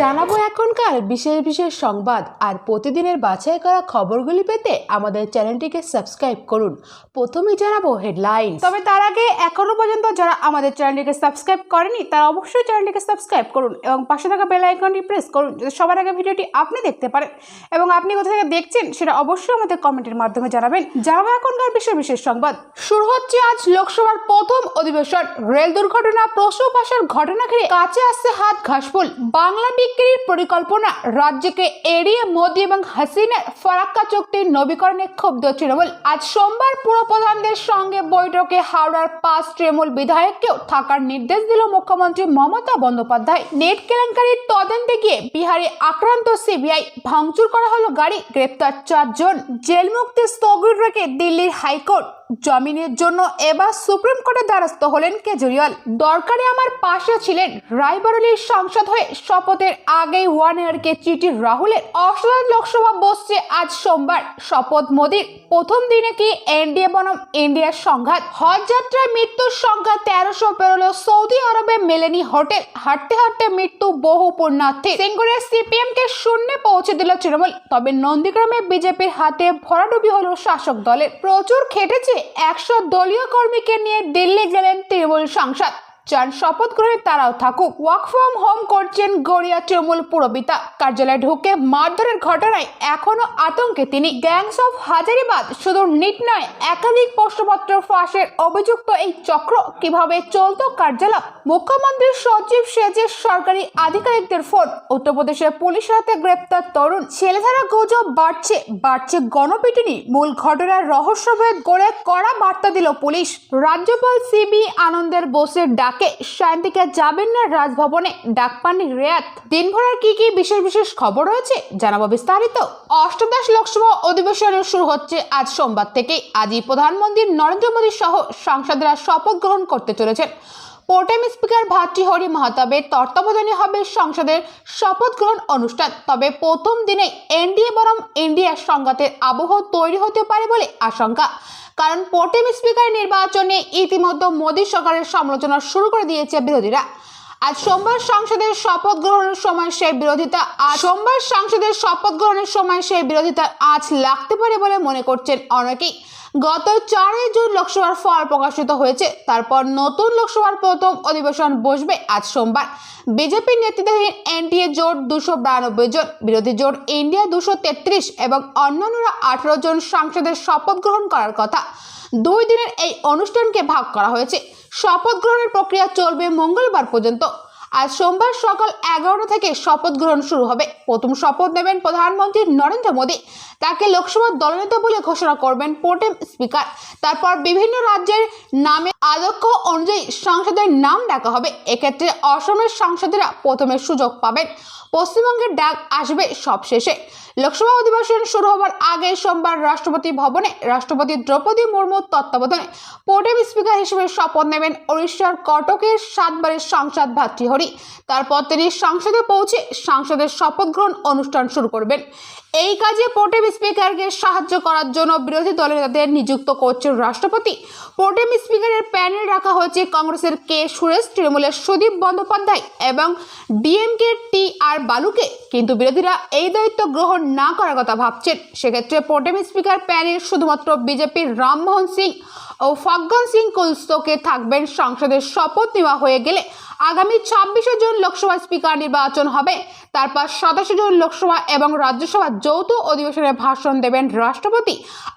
জানাব এখনকার বিশেষ বিশেষ সংবাদ আর প্রতিদিনের বাছাই করা খবরগুলি পেতে আমাদের চ্যানেলটিকে সাবস্ক্রাইব করুন। প্রথমেই জানাব হেডলাইন তবে তার আগে এখনও পর্যন্ত যারা আমাদের চ্যানেলটিকে সাবস্ক্রাইব করেনি, তারা অবশ্যই চ্যানেলটিকে সাবস্ক্রাইব করুন এবং পাশে থাকা বেল আইকনটি প্রেস করুন যাতে সবার আগে ভিডিওটি আপনি দেখতে পারেন। এবং আপনি কোথা থেকে দেখছেন সেটা অবশ্যই আমাদের কমেন্টের মাধ্যমে জানাবেন। জানাব এখনকার বিশেষ বিশেষ সংবাদ। শুরু হচ্ছে আজ লোকসভার প্রথম অধিবেশন। রেল দুর্ঘটনা প্রশ্ন ঘটনা ঘিরে কাছে আসছে হাত ঘাসফুল বাংলা বিক্রির পরিকল্পনা রাজ্যকে এড়িয়ে মোদী এবং হাসিনার ফরাক্কা চুক্তির নবীকরণে ক্ষুব্ধ তৃণমূল। আজ সোমবার পুরপ্রধানদের সঙ্গে বৈঠকে হাওড়ার পাঁচ তৃণমূল বিধায়ককেও থাকার নির্দেশ দিল মুখ্যমন্ত্রী মমতা বন্দ্যোপাধ্যায়। নেট কেলেঙ্কারির তদন্তে গিয়ে বিহারে আক্রান্ত সিবিআই ভাঙচুর করা হলো গাড়ি, গ্রেপ্তার চারজন। জেল মুক্তি স্থগিত রেখে দিল্লির হাইকোর্ট জামিনের জন্য এবার সুপ্রিম কোর্টের দ্বারস্থ হলেন কেজরিওয়াল। দরকারে আমার পাশে ছিলেন রায়বরেলির সাংসদ হয়ে শপথের আগেই ওয়ান ইয়ারকে চিঠি রাহুলের। অষ্টদশ লোকসভা বসছে আজ সোমবার। শপথ মোদীর প্রথম দিনে কি এনডিএ বনাম ইন্ডিয়ার সংঘাত? হজ যাত্রায় মৃত্যুর সংখ্যা তেরোশো পেরোলো সৌদি আরবে মেলেনি হোটেল। হাঁটতে হাঁটতে মৃত্যু বহু পুণ্যার্থী সিঙ্গুরের সিপিএম কে শূন্যে পৌঁছে দিল তৃণমূল। তবে নন্দীগ্রামে বিজেপির হাতে ভরাডুবি হলো শাসক দলের। প্রচুর খেটেছে একশো দলীয় কর্মীকে নিয়ে দিল্লি গেলেন তৃণমূল সাংসদ। চান শপথ গ্রহণে তারাও থাকুক। ওয়ার্ক ফ্রম হোম করছেন গড়িয়া তৃণমূল পুরপিতা কার্যালয়ে ঢুকে মারধরের ঘটনায় এখনও আতঙ্কে তিনি। গ্যাংস অফ হাজারিবাদ শুধু নিট নয় একাধিক প্রশ্নপত্র ফাঁসের অভিযুক্ত এই চক্র কীভাবে চলত কার্যালয়? মুখ্যমন্ত্রীর সচিব সেজে সরকারি আধিকারিকদের ফোন। উত্তরপ্রদেশের পুলিশের হাতে গ্রেপ্তার তরুণ। ছেলেধারা গুজব বাড়ছে। বাড়ছে গণপিটুনি। মূল ঘটনার রহস্যভেদ করে কড়া বার্তা দিল পুলিশ। রাজ্যপাল সিবি আনন্দের বোসের ডাকে শান্তিকে যাবেন না রাজভবনে, ডাক পাননি রেয়াত। দিনভরের কি কি বিশেষ বিশেষ খবর রয়েছে জানাব বিস্তারিত। অষ্টদশ লোকসভা অধিবেশন শুরু হচ্ছে আজ সোমবার থেকে আজই প্রধানমন্ত্রী নরেন্দ্র মোদী সহ সাংসদরা শপথ গ্রহণ করতে চলেছেন। প্রোটেম স্পিকার ভাতৃহরি মাহতাবের তত্ত্বাবধানে হবে সংসদের শপথ গ্রহণ অনুষ্ঠান। তবে প্রথম দিনে এনডিএ বরং ইন্ডিয়ার সংঘাতের আবহ তৈরি হতে পারে বলে আশঙ্কা। কারণ পোর্টেম স্পিকার নির্বাচনে ইতিমধ্যে মোদী সরকারের সমালোচনা শুরু করে দিয়েছে বিরোধীরা। আজ সোমবার সংসদের শপথ গ্রহণের সময় সেই বিরোধিতা আজ সোমবার সংসদের শপথ গ্রহণের সময় সেই বিরোধিতা আজ লাগতে পারে বলে মনে করছেন অনেকেই। গত চারই জুন লোকসভার ফল প্রকাশিত হয়েছে। তারপর নতুন লোকসভার প্রথম অধিবেশন বসবে আজ সোমবার। বিজেপির নেতৃত্বাধীন এনডিএ জোট দুশো বিরানব্বই জন, বিরোধী জোট ইন্ডিয়া দুশো তেত্রিশ এবং অন্যান্যরা আঠেরো জন সাংসদের শপথ গ্রহণ করার কথা। দুই দিনের এই অনুষ্ঠানকে ভাগ করা হয়েছে। শপথ গ্রহণের প্রক্রিয়া চলবে মঙ্গলবার পর্যন্ত। আজ সোমবার সকাল এগারোটা থেকে শপথ গ্রহণ শুরু হবে। প্রথম শপথ নেবেন প্রধানমন্ত্রী নরেন্দ্র মোদী। তাকে লোকসভার দলনেতা বলে ঘোষণা করবেন পোটেম স্পিকার। তারপর বিভিন্ন রাজ্যের নামে আদক্ষ অনুযায়ী সংসদের নাম ডাকা হবে। এক্ষেত্রে অসমের সাংসদেরা প্রথমে সুযোগ পাবেন। পশ্চিমবঙ্গের ডাক আসবে সবশেষে। লোকসভা অধিবেশন শুরু হবার আগে সোমবার রাষ্ট্রপতি ভবনে রাষ্ট্রপতি দ্রৌপদী মুর্মুর তত্ত্বাবধানে প্রোটেম স্পিকার হিসেবে শপথ নেবেন উড়িষ্যার কটকের সাতবারের সাংসদ ভাতৃহরি। তারপর তিনি সংসদে পৌঁছে সংসদের শপথ গ্রহণ অনুষ্ঠান শুরু করবেন। এই কাজে প্রোটেম স্পিকারকে সাহায্য করার জন্য বিরোধী দলের নেতাদের নিযুক্ত করছেন রাষ্ট্রপতি। প্রোটেম স্পিকারের প্যানেল রাখা হয়েছে কংগ্রেসের কে সুরেশ, তৃণমূলের সুদীপ বন্দ্যোপাধ্যায় এবং ডিএমকে টি আর বালুকে। কিন্তু বিরোধীরা এই দায়িত্ব গ্রহণ না করার কথা ভাবছেন। সেক্ষেত্রে প্রোটেম স্পিকার প্যানেল শুধুমাত্র বিজেপির রামমোহন সিং ও ফগ্গন সিং কুলস্তোকে থাকবেন সংসদের শপথ নেওয়া হয়ে গেলে। আগামী ছাব্বিশে জুন লোকসভা স্পিকার নির্বাচন হবে। তারপর সাতাশে জুন লোকসভা এবং রাজ্যসভা যৌথ অধিবেশনে ভাষণ দেবেন রাষ্ট্রপতি।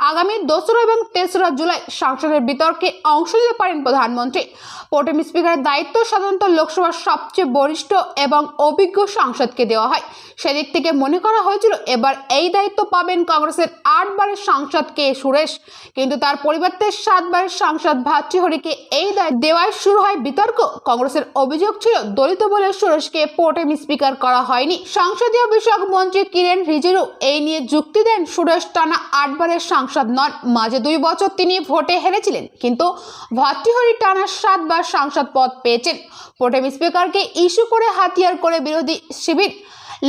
আগামী দোসরা এবং তেসরা জুলাই সংসদের বিতর্কে অংশ নিতে পারেন প্রধানমন্ত্রী। প্রোটেম স্পিকারের দায়িত্ব সাধারণত লোকসভার সবচেয়ে বরিষ্ঠ এবং অভিজ্ঞ সাংসদকে দেওয়া হয়। সেদিক থেকে মনে করা হয়েছিল, এবার এই দায়িত্ব পাবেন কংগ্রেসের আটবারের সাংসদ কে সুরেশ। কিন্তু তার পরিবর্তে সাতবারের সাংসদ ভাতৃহরিকে এই দায়িত্ব দেওয়ায় শুরু হয় বিতর্ক। কংগ্রেসের অভিযোগ ছিল, দলিত বলে সুরেশকে পোর্টেম স্পিকার করা হয়নি। সংসদীয় বিষয়ক মন্ত্রী কিরেন রিজিজু এই নিয়ে যুক্তি দেন সুরেশ টানা আটবারের সাংসদ নন। মাঝে দুই বছর তিনি ভোটে হেরেছিলেন, কিন্তু ভাতৃহরি টানা সাতবার সাংসদ পদ পেয়েছেন। পোর্টেম স্পিকারকে ইস্যু করে হাতিয়ার করে বিরোধী শিবির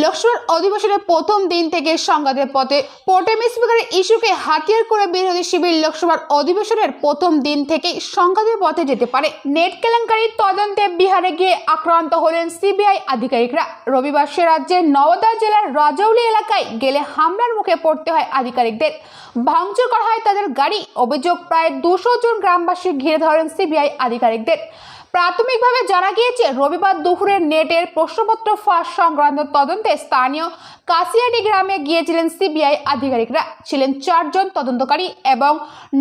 লোকসভার অধিবেশনের প্রথম দিন থেকে সংঘাতের পথে পোটেম স্পিকারের ইস্যুকে হাতিয়ার করে বিরোধী শিবির লোকসভার অধিবেশনের প্রথম দিন থেকেই সংঘাতের পথে যেতে পারে। নেট কেলেঙ্কারির তদন্তে বিহারে গিয়ে আক্রান্ত হলেন সিবিআই আধিকারিকরা। রবিবার সে রাজ্যের নওদা জেলার রাজৌলি এলাকায় গেলে হামলার মুখে পড়তে হয় আধিকারিকদের। ভাঙচুর করা হয় তাদের গাড়ি। অভিযোগ, প্রায় দুশো জন গ্রামবাসী ঘিরে ধরেন সিবিআই আধিকারিকদের। প্রাথমিকভাবে জানা গিয়েছে, রবিবার দুপুরে নেটের প্রশ্নপত্র ফাঁস সংক্রান্ত তদন্তে স্থানীয় কাশিয়াডি গ্রামে গিয়েছিলেন সিবিআই আধিকারিকরা। ছিলেন চারজন তদন্তকারী এবং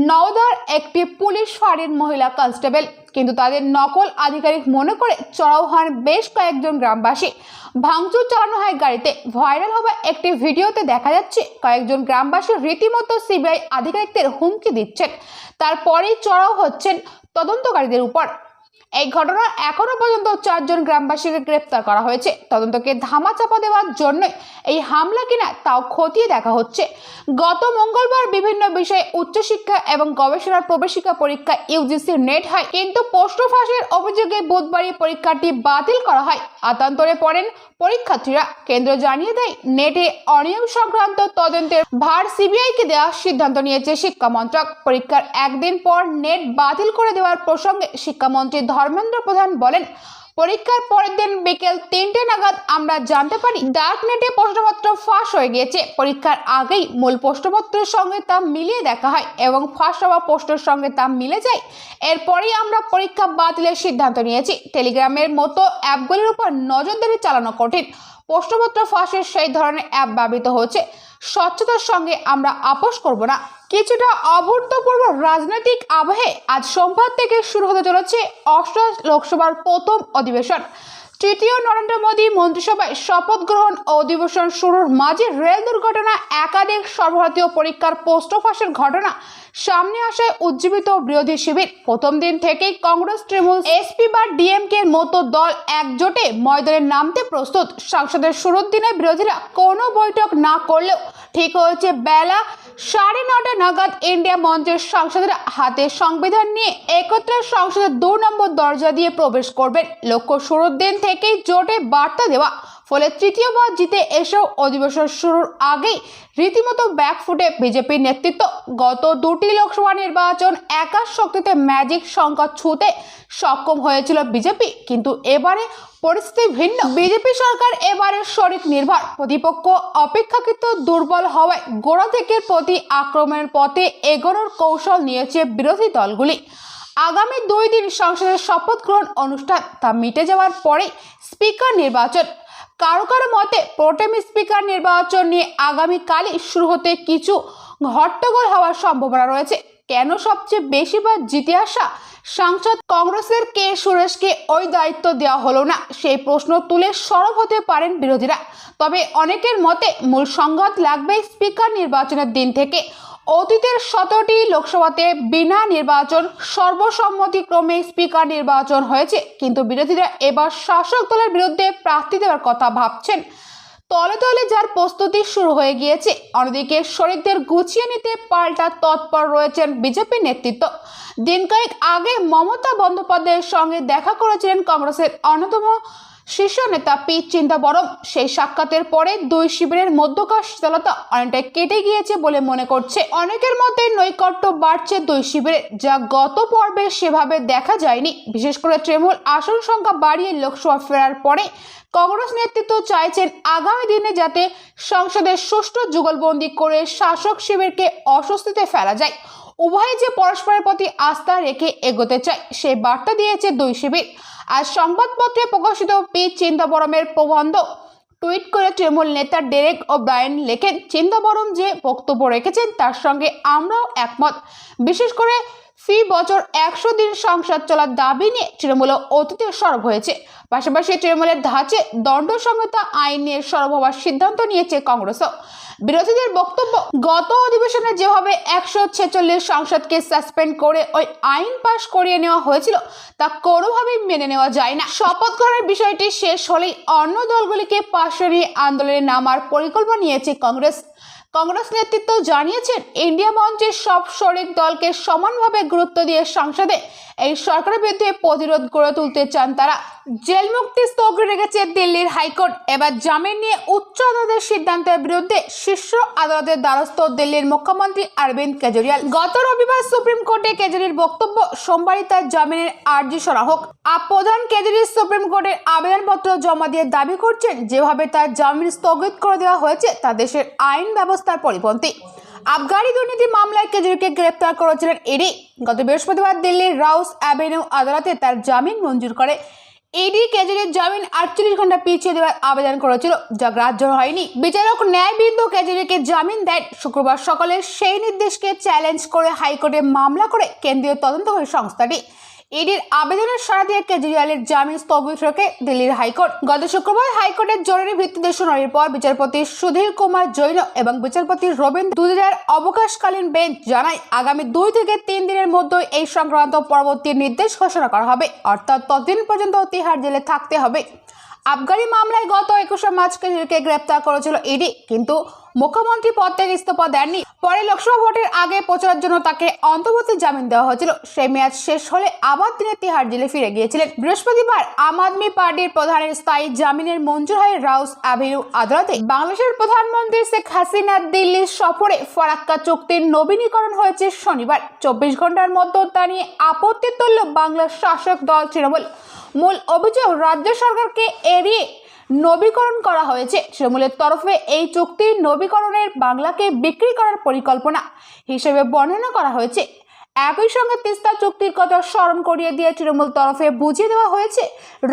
নওদার একটি পুলিশ ফাঁড়ির মহিলা কনস্টেবল। কিন্তু তাদের নকল আধিকারিক মনে করে চড়াও হন বেশ কয়েকজন গ্রামবাসী। ভাঙচুর চালানো হয় গাড়িতে। ভাইরাল হওয়া একটি ভিডিওতে দেখা যাচ্ছে, কয়েকজন গ্রামবাসী রীতিমতো সিবিআই আধিকারিকদের হুমকি দিচ্ছেন। তারপরেই চড়াও হচ্ছেন তদন্তকারীদের উপর। এই ঘটনা এখনও পর্যন্ত চারজন গ্রামবাসীকে গ্রেপ্তার করা হয়েছে। তদন্তকে ধামাচাপা দেওয়ার জন্য এই হামলা কিনা তাও খতিয়ে দেখা হচ্ছে। গত মঙ্গলবার বিভিন্ন বিষয়ে উচ্চশিক্ষা এবং গবেষণার প্রবেশিকা পরীক্ষা ইউজিসির নেট হয়, কিন্তু পোস্ট ফাঁসের অভিযোগে বুধবারই পরীক্ষাটি বাতিল করা হয়। আতান্তরে পড়েন পরীক্ষার্থীরা কেন্দ্র জানিয়ে দেয়, নেটে অনিয়ম সংক্রান্ত তদন্তের ভার সিবিআইকে দেওয়ার সিদ্ধান্ত নিয়েছে শিক্ষা মন্ত্রক। পরীক্ষার একদিন পর নেট বাতিল করে দেওয়ার প্রসঙ্গে শিক্ষামন্ত্রী ধর্মেন্দ্র প্রধান বলেন পরীক্ষার পরের দিন বিকেল তিনটে নাগাদ আমরা জানতে পারি ডার্ক নেটে প্রশ্নপত্র ফাঁস হয়ে গিয়েছে। পরীক্ষার আগেই মূল প্রশ্নপত্রের সঙ্গে তা মিলিয়ে দেখা হয় এবং ফাঁস হওয়া প্রশ্নের সঙ্গে তা মিলে যায়। এরপরেই আমরা পরীক্ষা বাতিলের সিদ্ধান্ত নিয়েছি। টেলিগ্রামের মতো অ্যাপগুলির উপর নজরদারি চালানো কঠিন। প্রশ্নপত্র ফাঁসের সেই ধরনের অ্যাপ ব্যবহৃত হচ্ছে স্বচ্ছতার সঙ্গে আমরা আপোষ করব না। কিছুটা অভূতপূর্ব রাজনৈতিক আবহে আজ সোমবার থেকে শুরু হতে চলেছে অষ্টাদশ লোকসভার প্রথম অধিবেশন। তৃতীয় নরেন্দ্র মোদী মন্ত্রিসভায় শপথ গ্রহণ অধিবেশন শুরুর মাঝে রেল দুর্ঘটনা, একাধিক সর্বভারতীয় পরীক্ষার পোস্ট ফাঁসের ঘটনা সামনে আসায় উজ্জীবিত বিরোধী শিবির। প্রথম দিন থেকেই কংগ্রেস তৃণমূল এসপি বা ডিএমকে মতো দল একজোটে ময়দানে নামতে প্রস্তুত। সংসদের শুরুর দিনে বিরোধীরা কোনো বৈঠক না করলেও ঠিক হয়েছে বেলা সাড়ে নটা নাগাদ ইন্ডিয়া মঞ্চের সংসদের হাতে সংবিধান নিয়ে একত্রে সংসদের দু নম্বর দরজা দিয়ে প্রবেশ করবেন। লক্ষ্য শুরুর দিন থেকেই জোটে বার্তা দেওয়া ফলে তৃতীয়বার জিতে এসেও অধিবেশন শুরুর আগেই রীতিমতো ব্যাকফুটে বিজেপির নেতৃত্ব। গত দুটি লোকসভা নির্বাচন একাশ শক্তিতে ম্যাজিক সংখ্যা ছুঁতে সক্ষম হয়েছিল বিজেপি কিন্তু এবারে পরিস্থিতি ভিন্ন। বিজেপি সরকার এবারে শরিক নির্ভর। প্রতিপক্ষ অপেক্ষাকৃত দুর্বল হওয়ায় গোড়া থেকে প্রতি আক্রমণের পথে এগোনোর কৌশল নিয়েছে বিরোধী দলগুলি। আগামী দুই দিন সংসদের শপথ গ্রহণ অনুষ্ঠান তা মিটে যাওয়ার পরে স্পিকার নির্বাচন। কারও কারও মতে প্রোটেম স্পিকার নির্বাচন নিয়ে আগামীকালই শুরু হতে কিছু হট্টগোল হওয়ার সম্ভাবনা রয়েছে। কেন সবচেয়ে বেশিবার জিতে আসা সাংসদ কংগ্রেসের কে সুরেশকে ওই দায়িত্ব দেওয়া হলো না? সেই প্রশ্ন তুলে সরব হতে পারেন বিরোধীরা। তবে অনেকের মতে মূল সংঘাত লাগবে স্পিকার নির্বাচনের দিন থেকে। অতীতের সতেরোটি লোকসভাতে বিনা নির্বাচন সর্বসম্মতিক্রমে স্পিকার নির্বাচন হয়েছে। কিন্তু বিরোধীরা এবার শাসক দলের বিরুদ্ধে প্রার্থী দেওয়ার কথা ভাবছেন। তলে তলে যার প্রস্তুতি শুরু হয়ে গিয়েছে, অন্যদিকে শরিকদের গুছিয়ে নিতে পাল্টা তৎপর রয়েছেন বিজেপি নেতৃত্ব। দিন কয়েক আগে মমতা বন্দ্যোপাধ্যায়ের সঙ্গে দেখা করেছিলেন কংগ্রেসের অন্যতম শীর্ষ নেতা পি চিন্তাবরম সেই সাক্ষাতের পরে দুই শিবিরের মধ্যকার শীতলতা অনেকটাই কেটে গিয়েছে বলে মনে করছে। অনেকের মতে নৈকট্য বাড়ছে দুই শিবিরে, যা গত পর্বে সেভাবে দেখা যায়নি। বিশেষ করে তৃণমূল আসন সংখ্যা বাড়িয়ে লোকসভা ফেরার পরে কংগ্রেস নেতৃত্ব চাইছেন আগামী দিনে যাতে সংসদের সুষ্ঠু যুগলবন্দি করে শাসক শিবিরকে অস্বস্তিতে ফেলা যায়। উভয়ে যে পরস্পরের প্রতি আস্থা রেখে এগোতে চায়, সে বার্তা দিয়েছে দুই শিবির। আজ সংবাদপত্রে প্রকাশিত পি চিন্তাবরমের প্রবন্ধ টুইট করে তৃণমূল নেতা ডেরেক ও ব্রায়ন লেখেন, চিন্তাবরম যে বক্তব্য রেখেছেন, তার সঙ্গে আমরাও একমত। বিশেষ করে ফি বছর একশো দিন সংসদ চলার দাবি নিয়ে তৃণমূল অতীতে সরব হয়েছে। পাশাপাশি তৃণমূলের ধাঁচে দণ্ড সংহিতা আইন নিয়ে সরব হওয়ার সিদ্ধান্ত নিয়েছে কংগ্রেসও। বিরোধীদের বক্তব্য, গত অধিবেশনে যেভাবে একশো ছেচল্লিশ সংসদকে সাসপেন্ড করে ওই আইন পাশ করিয়ে নেওয়া হয়েছিল, তা কোনোভাবেই মেনে নেওয়া যায় না। শপথ গ্রহণের বিষয়টি শেষ হলেই অন্য দলগুলিকে পাশ সরিয়ে আন্দোলনে নামার পরিকল্পনা নিয়েছে কংগ্রেস। কংগ্রেস নেতৃত্ব জানিয়েছেন, ইন্ডিয়া মঞ্চের সব শরিক দলকে সমানভাবে গুরুত্ব দিয়ে সংসদে এই সরকারের বিরুদ্ধে প্রতিরোধ গড়ে তুলতে চান তারা। জেল মুক্তি স্থগিত রেখেছে দিল্লির হাইকোর্ট। এবার জামিন নিয়ে উচ্চ আদালতের সিদ্ধান্তের বিরুদ্ধে শীর্ষ আদালতের দ্বারস্থ দিল্লির মুখ্যমন্ত্রী অরবিন্দ কেজরিওয়াল। গত রবিবার সুপ্রিম কোর্টে কেজরির বক্তব্য, সোমবারই তার জামিনের আর্জি সরা হোক। প্রধান কেজরি সুপ্রিম কোর্টের আবেদনপত্র জমা দিয়ে দাবি করছেন, যেভাবে তার জামিন স্থগিত করে দেওয়া হয়েছে, তা দেশের আইন ব্যবস্থার পরিপন্থী। আবগারি দুর্নীতি মামলায় কেজরিকে গ্রেপ্তার করেছিলেন ইডি গত বৃহস্পতিবার দিল্লির রাউস অ্যাভিনিউ আদালতে তার জামিন মঞ্জুর করে। ইডি কেজরির জামিন আটচল্লিশ ঘণ্টা পিছিয়ে দেওয়ার আবেদন করেছিল, যা গ্রাহ্য হয়নি। বিচারক ন্যায়বিন্দু কেজরিকে জামিন দেন। শুক্রবার সকালে সেই নির্দেশকে চ্যালেঞ্জ করে হাইকোর্টে মামলা করে কেন্দ্রীয় তদন্তকারী সংস্থাটি। ইডির আবেদনের সাড়া দিয়ে কেজরিওয়ালের জামিন স্থগিত রেখে দিল্লির হাইকোর্ট। গত শুক্রবার হাইকোর্টের জরুরি ভিত্তিতে শুনানির পর বিচারপতি সুধীর কুমার জৈন এবং বিচারপতি রবীন্দ্র দুদিনের অবকাশকালীন বেঞ্চ জানায়, আগামী দুই থেকে তিন দিনের মধ্যে এই সংক্রান্ত পরবর্তী নির্দেশ ঘোষণা করা হবে। অর্থাৎ ততদিন পর্যন্ত তিহার জেলে থাকতে হবে। আবগারি মামলায় গত একুশে মার্চ কেজরিকে গ্রেপ্তার করেছিল ইডি কিন্তু মুখ্যমন্ত্রী পদ থেকে ইস্তফা দেননি। পরে লোকসভা ভোটের আগে প্রচারের জন্য তাকে অন্তর্বর্তী জামিন দেওয়া হয়েছিল। সেই মেয়াদ শেষ হলে আবার তিনি তিহার জেলে ফিরে গিয়েছিলেন। বৃহস্পতিবার আম আদমি পার্টির প্রধানের স্থায়ী জামিনের মঞ্জুর হয় রাউস অ্যাভিনিউ আদালতে। বাংলাদেশের প্রধানমন্ত্রী শেখ হাসিনা দিল্লির সফরে ফরাক্কা চুক্তির নবীনীকরণ হয়েছে শনিবার। চব্বিশ ঘণ্টার মধ্যে তা নিয়ে আপত্তি তুলল বাংলার শাসক দল তৃণমূল। মূল অভিযোগ, রাজ্য সরকারকে এড়িয়ে নবীকরণ করা হয়েছে। তৃণমূলের তরফে এই চুক্তি নবীকরণের বাংলাকে বিক্রি করার পরিকল্পনা হিসেবে বর্ণনা করা হয়েছে। একই সঙ্গে তিস্তা চুক্তির কথা স্মরণ করিয়ে দিয়ে তৃণমূল তরফে বুঝিয়ে দেওয়া হয়েছে,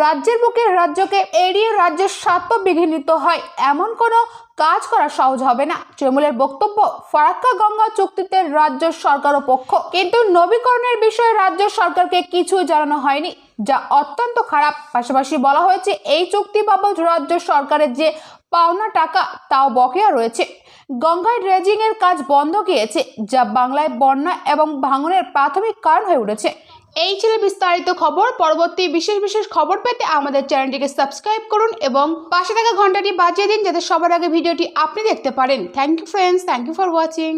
রাজ্যের বুকে রাজ্যকে এড়িয়ে রাজ্যের স্বার্থ বিঘ্নিত হয়, এমন কোনো কাজ করা সহজ হবে না। তৃণমূলের বক্তব্য, ফারাক্কা গঙ্গা চুক্তিতে রাজ্য সরকারও পক্ষ। কিন্তু নবীকরণের বিষয়ে রাজ্য সরকারকে কিছু জানানো হয়নি। যা অত্যন্ত খারাপ। পাশাপাশি বলা হয়েছে, এই চুক্তি বাবদ রাজ্য সরকারের যে পাওনা টাকা, তাও বকেয়া রয়েছে। গঙ্গায় ড্রেজিং এর কাজ বন্ধ গিয়েছে, যা বাংলায় বন্যা এবং ভাঙনের প্রাথমিক কারণ হয়ে উঠেছে। এই ছিল বিস্তারিত খবর। পরবর্তী বিশেষ বিশেষ খবর পেতে আমাদের চ্যানেলটিকে সাবস্ক্রাইব করুন এবং পাশে থাকা ঘন্টাটি বাজিয়ে দিন, যাতে সবার আগে ভিডিওটি আপনি দেখতে পারেন। Thank you friends thank you for watching